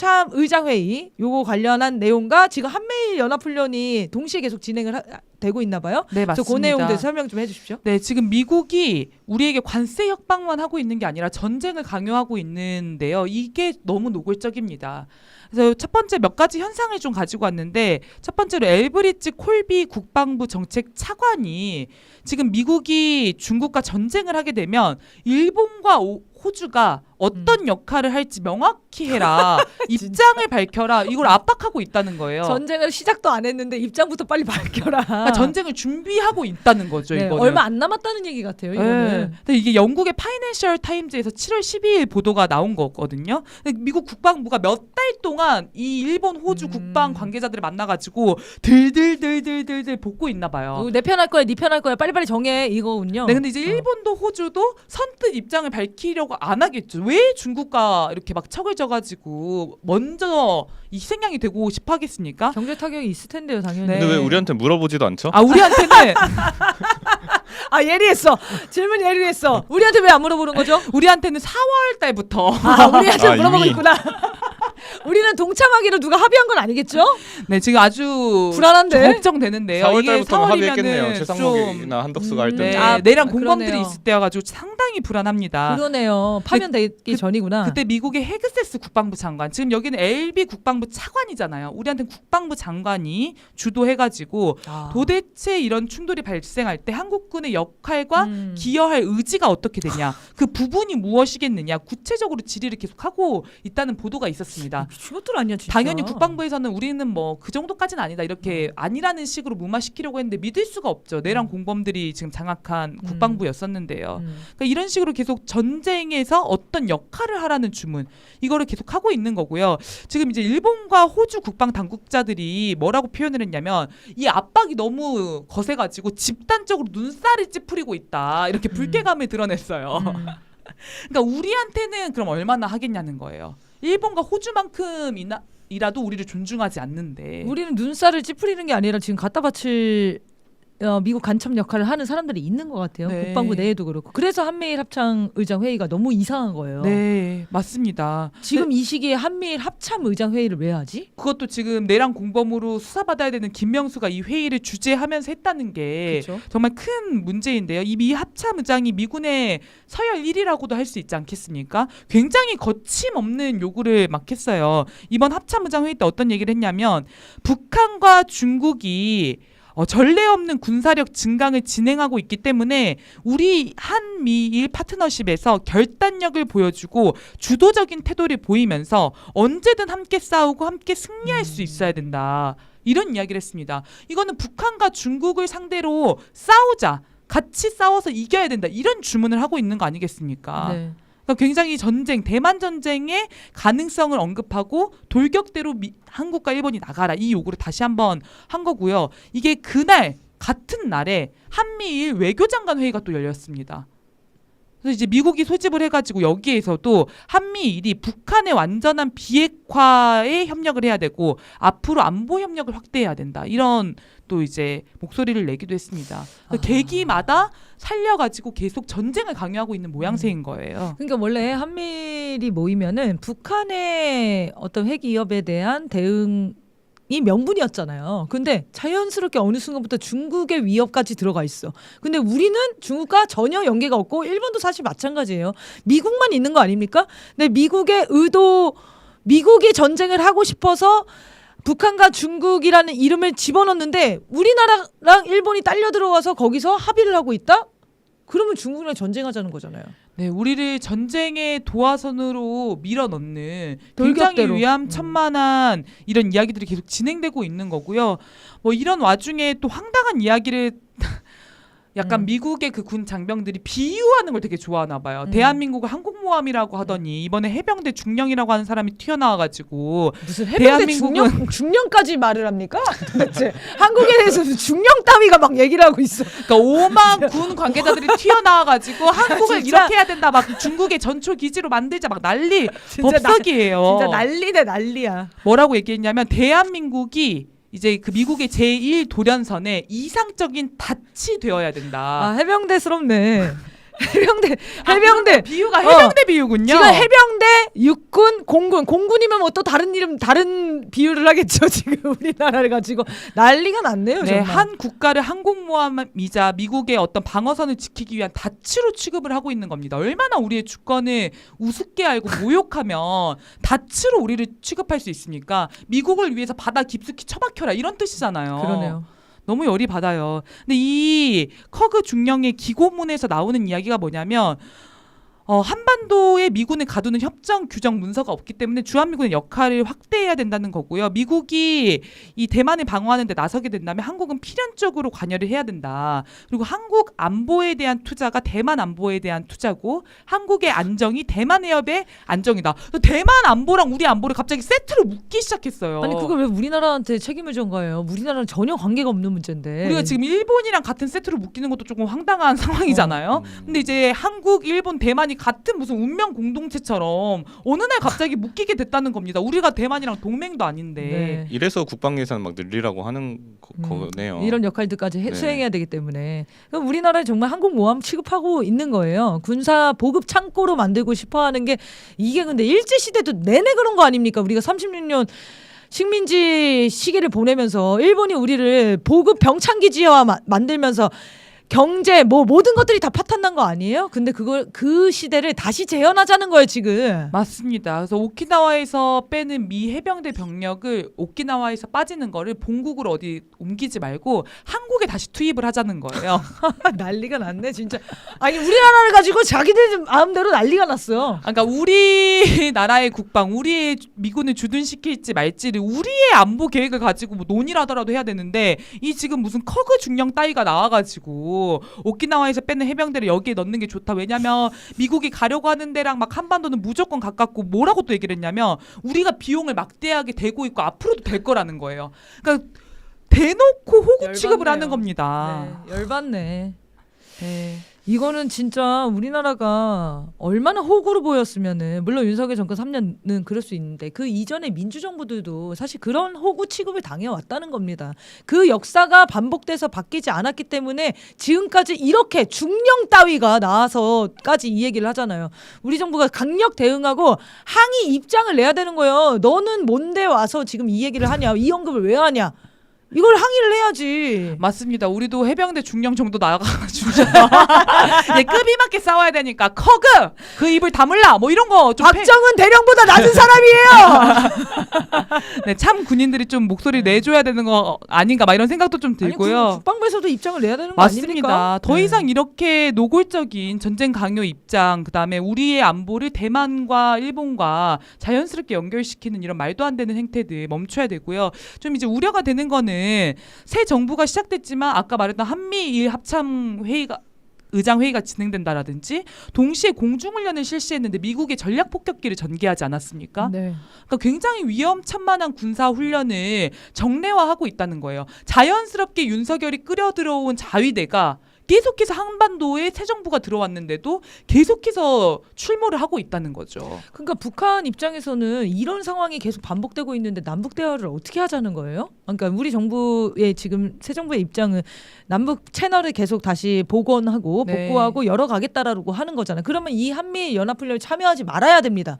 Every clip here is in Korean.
합참 의장회의 요거 관련한 내용과 지금 한미일 연합훈련이 동시에 계속 진행을 하- 되고 있나 봐요. 네, 그래서 그 맞습니다. 내용들 설명 좀 해주십시오. 네, 지금 미국이 우리에게 관세 협박만 하고 있는 게 아니라 전쟁을 강요하고 있는데요. 이게 너무 노골적입니다. 그래서 첫 번째 몇 가지 현상을 좀 가지고 왔는데 첫 번째로 엘브리지 콜비 국방부 정책 차관이 지금 미국이 중국과 전쟁을 하게 되면 일본과 오- 호주가 어떤 역할을 할지 명확히 해라. 입장을 밝혀라. 이걸 압박하고 있다는 거예요. 전쟁을 시작도 안 했는데 입장부터 빨리 밝혀라. 그러니까 전쟁을 준비하고 있다는 거죠, 네, 이거는. 얼마 안 남았다는 얘기 같아요. 네. 이거는. 근데 이게 영국의 파이낸셜 타임즈에서 7월 12일 보도가 나온 거거든요. 미국 국방부가 몇 달 동안 이 일본, 호주 음. 국방 관계자들을 만나가지고 들들들들들들 볶고 있나 봐요. 내편할 거야, 네 편 할 거야, 빨리빨리 정해 이거군요. 네, 근데 이제 어. 일본도 호주도 선뜻 입장을 밝히려고 안 하겠죠. 왜 중국과 이렇게 막 척을 져가지고 먼저 이 희생양이 되고 싶어 하겠습니까? 경제 타격이 있을 텐데요, 당연히. 네. 근데 왜 우리한테 물어보지도 않죠? 아 우리한테는 아 예리했어. 질문 예리했어. 우리한테 왜 안 물어보는 거죠? 우리한테는 4월 달부터 아 우리한테 아, 물어보고 이미. 있구나. 우리는 동참하기로 누가 합의한 건 아니겠죠? 네 지금 아주 불안한데. 좀 걱정되는데요. 4월 이게 달부터 4월이면은 합의했겠네요. 좀 최상목이나 한덕수가 할 네, 때. 아, 내랑 아, 공범들이 그러네요. 있을 때여가지고 상당히 불안합니다. 그러네요. 파면되기 그- 전이구나. 그때 미국의 헤그세스 국방부 장관, 지금 여기는 LB 국방부 차관이잖아요. 우리한테는 국방부 장관이 주도해가지고 아. 도대체 이런 충돌이 발생할 때 한국군의 역할과 음. 기여할 의지가 어떻게 되냐, 그 부분이 무엇이겠느냐, 구체적으로 질의를 계속하고 있다는 보도가 있었습니다. 미친 것들 아니야 진짜. 당연히 국방부에서는 우리는 뭐 그 정도까지는 아니다 음. 이렇게 아니라는 식으로 무마시키려고 했는데 믿을 수가 없죠. 내랑 공범들이 지금 장악한 음. 국방부였었는데요. 음. 그러니까 이런 식으로 계속 전쟁에서 어떤 역할을 하라는 주문 이거를 계속 하고 있는 거고요. 지금 이제 일본과 호주 국방 당국자들이 뭐라고 표현을 했냐면 이 압박이 너무 거세가지고 집단적으로 눈살이 찌푸리고 있다 이렇게 불쾌감을 드러냈어요. 음. 그러니까 우리한테는 그럼 얼마나 하겠냐는 거예요. 일본과 호주만큼이나 이라도 우리를 존중하지 않는데. 우리는 눈살을 찌푸리는 게 아니라 지금 갖다 바칠 어, 미국 간첩 역할을 하는 사람들이 있는 것 같아요. 네. 국방부 내에도 그렇고. 그래서 한미일 합참 의장 회의가 너무 이상한 거예요. 네 맞습니다. 지금 이 시기에 한미일 합참 의장 회의를 왜 하지? 그것도 지금 내랑 공범으로 수사받아야 되는 김명수가 이 회의를 주재하면서 했다는 게 그렇죠. 정말 큰 문제인데요. 이 미 합참 의장이 미군의 서열 1위라고도 할 수 있지 않겠습니까? 굉장히 거침없는 요구를 막 했어요. 이번 합참 의장 회의 때 어떤 얘기를 했냐면 북한과 중국이 어, 전례 없는 군사력 증강을 진행하고 있기 때문에 우리 한미일 파트너십에서 결단력을 보여주고 주도적인 태도를 보이면서 언제든 함께 싸우고 함께 승리할 수 있어야 된다. 이런 이야기를 했습니다. 이거는 북한과 중국을 상대로 싸우자. 같이 싸워서 이겨야 된다. 이런 주문을 하고 있는 거 아니겠습니까? 네. 그러니까 굉장히 전쟁, 대만 전쟁의 가능성을 언급하고 돌격대로 미- 한국과 일본이 나가라 이 요구를 다시 한번 한 거고요. 이게 그날 같은 날에 한미일 외교장관 회의가 또 열렸습니다. 그래서 이제 미국이 소집을 해가지고 여기에서도 한미일이 북한의 완전한 비핵화에 협력을 해야 되고 앞으로 안보 협력을 확대해야 된다 이런 또 이제 목소리를 내기도 했습니다. 그 아. 계기마다 살려가지고 계속 전쟁을 강요하고 있는 모양새인 거예요. 그러니까 원래 한미일이 모이면은 북한의 어떤 핵 위협에 대한 대응 이 명분이었잖아요. 근데 자연스럽게 어느 순간부터 중국의 위협까지 들어가 있어. 근데 우리는 중국과 전혀 연계가 없고 일본도 사실 마찬가지예요. 미국만 있는 거 아닙니까? 근데 미국의 의도 미국이 전쟁을 하고 싶어서 북한과 중국이라는 이름을 집어넣는데 우리나라랑 일본이 딸려 들어와서 거기서 합의를 하고 있다? 그러면 중국이랑 전쟁하자는 거잖아요. 네, 우리를 전쟁의 도화선으로 밀어넣는 돌격대로. 굉장히 위암천만한 이런 이야기들이 계속 진행되고 있는 거고요. 뭐 이런 와중에 또 황당한 이야기를 약간 음. 미국의 그 군 장병들이 비유하는 걸 되게 좋아하나 봐요. 음. 대한민국을 한국모함이라고 하더니 이번에 해병대 중령이라고 하는 사람이 튀어나와가지고 무슨 해병대 중령 중령까지 말을 합니까? 도대체 한국에 대해서 중령 따위가 막 얘기를 하고 있어. 그러니까 오만 군 관계자들이 튀어나와가지고 한국을 진짜. 이렇게 해야 된다, 막 중국의 전초 기지로 만들자, 막 난리 법석이에요. 진짜 난리네 난리야. 뭐라고 얘기했냐면 대한민국이 이제 그 미국의 제1 도련선에 이상적인 닻이 되어야 된다. 아 해병대스럽네. 해병대 해병대 비유가 해병대 비유군요. 지금 해병대, 육군, 공군, 공군이면 뭐 또 다른 이름 다른 비유를 하겠죠. 지금 우리나라를 가지고 난리가 났네요. 네, 정말. 한 국가를 항공모함이자 미국의 어떤 방어선을 지키기 위한 다치로 취급을 하고 있는 겁니다. 얼마나 우리의 주권을 우습게 알고 모욕하면 다치로 우리를 취급할 수 있습니까? 미국을 위해서 바다 깊숙이 처박혀라 이런 뜻이잖아요. 그러네요. 너무 열이 받아요. 근데 이 커그 중령의 기고문에서 나오는 이야기가 뭐냐면 어, 한반도에 미군을 가두는 협정 규정 문서가 없기 때문에 주한미군의 역할을 확대해야 된다는 거고요. 미국이 이 대만을 방어하는데 나서게 된다면 한국은 필연적으로 관여를 해야 된다. 그리고 한국 안보에 대한 투자가 대만 안보에 대한 투자고 한국의 안정이 대만 해협의 안정이다. 대만 안보랑 우리 안보를 갑자기 세트로 묶기 시작했어요. 아니 그걸 왜 우리나라한테 책임을 전가해요? 우리나라는 전혀 관계가 없는 문제인데. 우리가 지금 일본이랑 같은 세트로 묶이는 것도 조금 황당한 상황이잖아요. 근데 이제 한국, 일본, 대만이 같은 무슨 운명 공동체처럼 어느 날 갑자기 묶이게 됐다는 겁니다. 우리가 대만이랑 동맹도 아닌데. 네. 이래서 국방 예산 막 늘리라고 하는 거, 음, 거네요. 이런 역할들까지 해- 네. 수행해야 되기 때문에 그럼 우리나라에 정말 항공 모함 취급하고 있는 거예요. 군사 보급 창고로 만들고 싶어하는 게 이게 근데 일제 시대도 내내 그런 거 아닙니까? 우리가 36년 식민지 시기를 보내면서 일본이 우리를 보급 병창 기지화 마- 만들면서 경제 뭐 모든 것들이 다 파탄난 거 아니에요? 근데 그걸 그 시대를 다시 재현하자는 거예요 지금. 맞습니다. 그래서 오키나와에서 빼는 미 해병대 병력을 오키나와에서 빠지는 거를 본국으로 어디 옮기지 말고 한국에 다시 투입을 하자는 거예요. 난리가 났네 진짜. 아니 우리나라를 가지고 자기들 마음대로 난리가 났어요. 그러니까 우리 나라의 국방, 우리의 미군을 주둔시킬지 말지를 우리의 안보 계획을 가지고 뭐 논의를 하더라도 해야 되는데 이 지금 무슨 커그 중령 따위가 나와가지고 오키나와에서 빼는 해병대를 여기에 넣는 게 좋다. 왜냐면 미국이 가려고 하는 데랑 막 한반도는 무조건 가깝고 뭐라고 또 얘기를 했냐면 우리가 비용을 막대하게 대고 있고 앞으로도 될 거라는 거예요. 그러니까 대놓고 호구 취급을 열받네요. 하는 겁니다. 네, 열받네. 네. 이거는 진짜 우리나라가 얼마나 호구로 보였으면은 물론 윤석열 정권 3년은 그럴 수 있는데 그 이전에 민주정부들도 사실 그런 호구 취급을 당해왔다는 겁니다. 그 역사가 반복돼서 바뀌지 않았기 때문에 지금까지 이렇게 중령 따위가 나와서까지 이 얘기를 하잖아요. 우리 정부가 강력 대응하고 항의 입장을 내야 되는 거예요. 너는 뭔데 와서 지금 이 얘기를 하냐? 이 언급을 왜 하냐? 이걸 항의를 해야지. 맞습니다. 우리도 해병대 중령 정도 나가주죠. 예, 급이 맞게 싸워야 되니까 커그 그 입을 다물라 뭐 이런 거좀 박정은 대령보다 낮은 사람이에요. 네, 참 군인들이 좀 목소리 내줘야 되는 거 아닌가 막 이런 생각도 좀 아니, 들고요. 국- 국방부에서도 입장을 내야 되는 거 아닙니까? 맞습니다. 더 네. 이상 이렇게 노골적인 전쟁 강요 입장, 그 다음에 우리의 안보를 대만과 일본과 자연스럽게 연결시키는 이런 말도 안 되는 행태들 멈춰야 되고요. 좀 이제 우려가 되는 거는 새 정부가 시작됐지만 아까 말했던 한미일 합참 회의가 의장 회의가 진행된다라든지 동시에 공중훈련을 실시했는데 미국의 전략 폭격기를 전개하지 않았습니까? 네. 그러니까 굉장히 위험천만한 군사 훈련을 정례화하고 있다는 거예요. 자연스럽게 윤석열이 끌어 들어온 자위대가 계속해서 한반도에 새 정부가 들어왔는데도 계속해서 출몰을 하고 있다는 거죠. 그러니까 북한 입장에서는 이런 상황이 계속 반복되고 있는데 남북 대화를 어떻게 하자는 거예요? 그러니까 우리 정부의 지금 새 정부의 입장은 남북 채널을 계속 다시 복원하고 네. 복구하고 열어가겠다라고 하는 거잖아요. 그러면 이 한미 연합훈련에 참여하지 말아야 됩니다.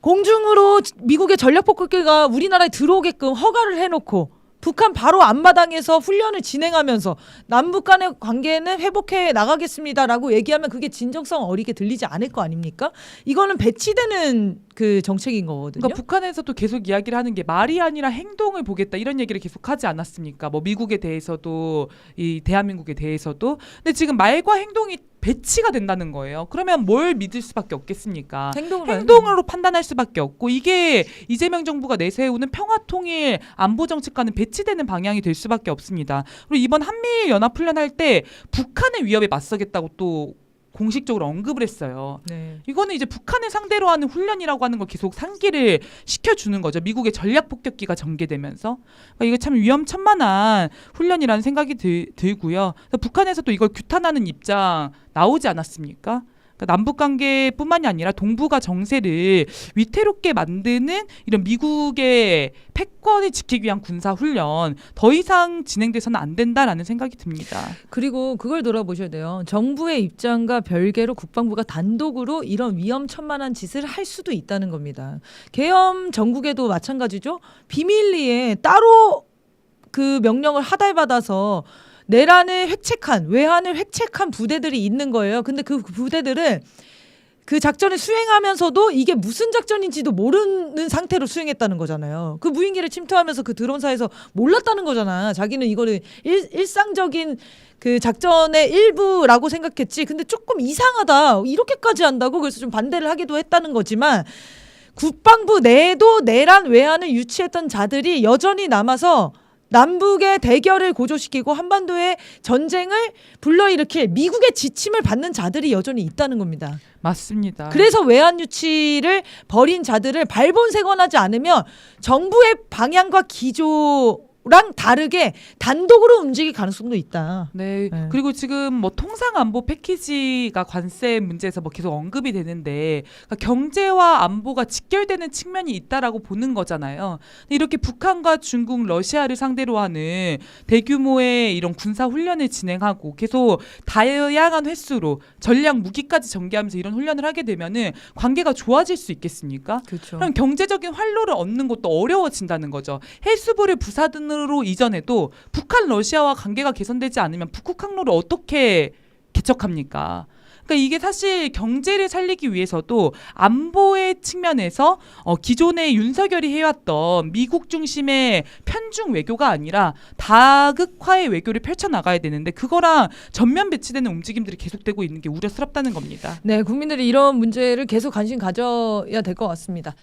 공중으로 미국의 전략 폭격기가 우리나라에 들어오게끔 허가를 해놓고 북한 바로 앞마당에서 훈련을 진행하면서 남북 간의 관계는 회복해 나가겠습니다라고 얘기하면 그게 진정성 어리게 들리지 않을 거 아닙니까? 이거는 배치되는 그 정책인 거거든요. 그러니까 북한에서도 계속 이야기를 하는 게 말이 아니라 행동을 보겠다 이런 얘기를 계속 하지 않았습니까? 뭐 미국에 대해서도 이 대한민국에 대해서도 근데 지금 말과 행동이 배치가 된다는 거예요. 그러면 뭘 믿을 수밖에 없겠습니까? 해야지. 행동으로 판단할 수밖에 없고 이게 이재명 정부가 내세우는 평화 통일 안보 정책과는 배치되는 방향이 될 수밖에 없습니다. 그리고 이번 한미일 연합 훈련할 때 북한의 위협에 맞서겠다고 또 공식적으로 언급을 했어요. 네. 이거는 이제 북한을 상대로 하는 훈련이라고 하는 걸 계속 상기를 시켜주는 거죠. 미국의 전략 폭격기가 전개되면서 그러니까 이게 참 위험천만한 훈련이라는 생각이 들, 들고요. 그래서 북한에서 또 이걸 규탄하는 입장 나오지 않았습니까? 그러니까 남북 관계뿐만이 아니라 동북아 정세를 위태롭게 만드는 이런 미국의 패권을 지키기 위한 군사 훈련 더 이상 진행돼서는 안 된다라는 생각이 듭니다. 그리고 그걸 돌아보셔야 돼요. 정부의 입장과 별개로 국방부가 단독으로 이런 위험천만한 짓을 할 수도 있다는 겁니다. 계엄 전국에도 마찬가지죠. 비밀리에 따로 그 명령을 하달받아서 내란을 획책한 외환을 획책한 부대들이 있는 거예요. 근데 그 부대들은 그 작전을 수행하면서도 이게 무슨 작전인지도 모르는 상태로 수행했다는 거잖아요. 그 무인기를 침투하면서 그 드론사에서 몰랐다는 거잖아. 자기는 이거를 일, 일상적인 그 작전의 일부라고 생각했지. 근데 조금 이상하다. 이렇게까지 한다고 그래서 좀 반대를 하기도 했다는 거지만 국방부 내에도 내란 외환을 유치했던 자들이 여전히 남아서 남북의 대결을 고조시키고 한반도의 전쟁을 불러일으킬 미국의 지침을 받는 자들이 여전히 있다는 겁니다. 맞습니다. 그래서 외환 유치를 벌인 자들을 발본색원하지 않으면 정부의 방향과 기조 랑 다르게 단독으로 움직일 가능성도 있다. 네. 네. 그리고 지금 뭐 통상 안보 패키지가 관세 문제에서 뭐 계속 언급이 되는데 그러니까 경제와 안보가 직결되는 측면이 있다라고 보는 거잖아요. 근데 이렇게 북한과 중국, 러시아를 상대로 하는 대규모의 이런 군사 훈련을 진행하고 계속 다양한 횟수로 전략 무기까지 전개하면서 이런 훈련을 하게 되면은 관계가 좋아질 수 있겠습니까? 그렇죠. 그럼 경제적인 활로를 얻는 것도 어려워진다는 거죠. 해수부를 부사 든으로 이전해도 북한 러시아와 관계가 개선되지 않으면 북극 항로를 어떻게 개척합니까? 그러니까 이게 사실 경제를 살리기 위해서도 안보의 측면에서 어, 기존에 윤석열이 해왔던 미국 중심의 편중 외교가 아니라 다극화의 외교를 펼쳐 나가야 되는데 그거랑 전면 배치되는 움직임들이 계속되고 있는 게 우려스럽다는 겁니다. 네, 국민들이 이런 문제를 계속 관심 가져야 될 것 같습니다.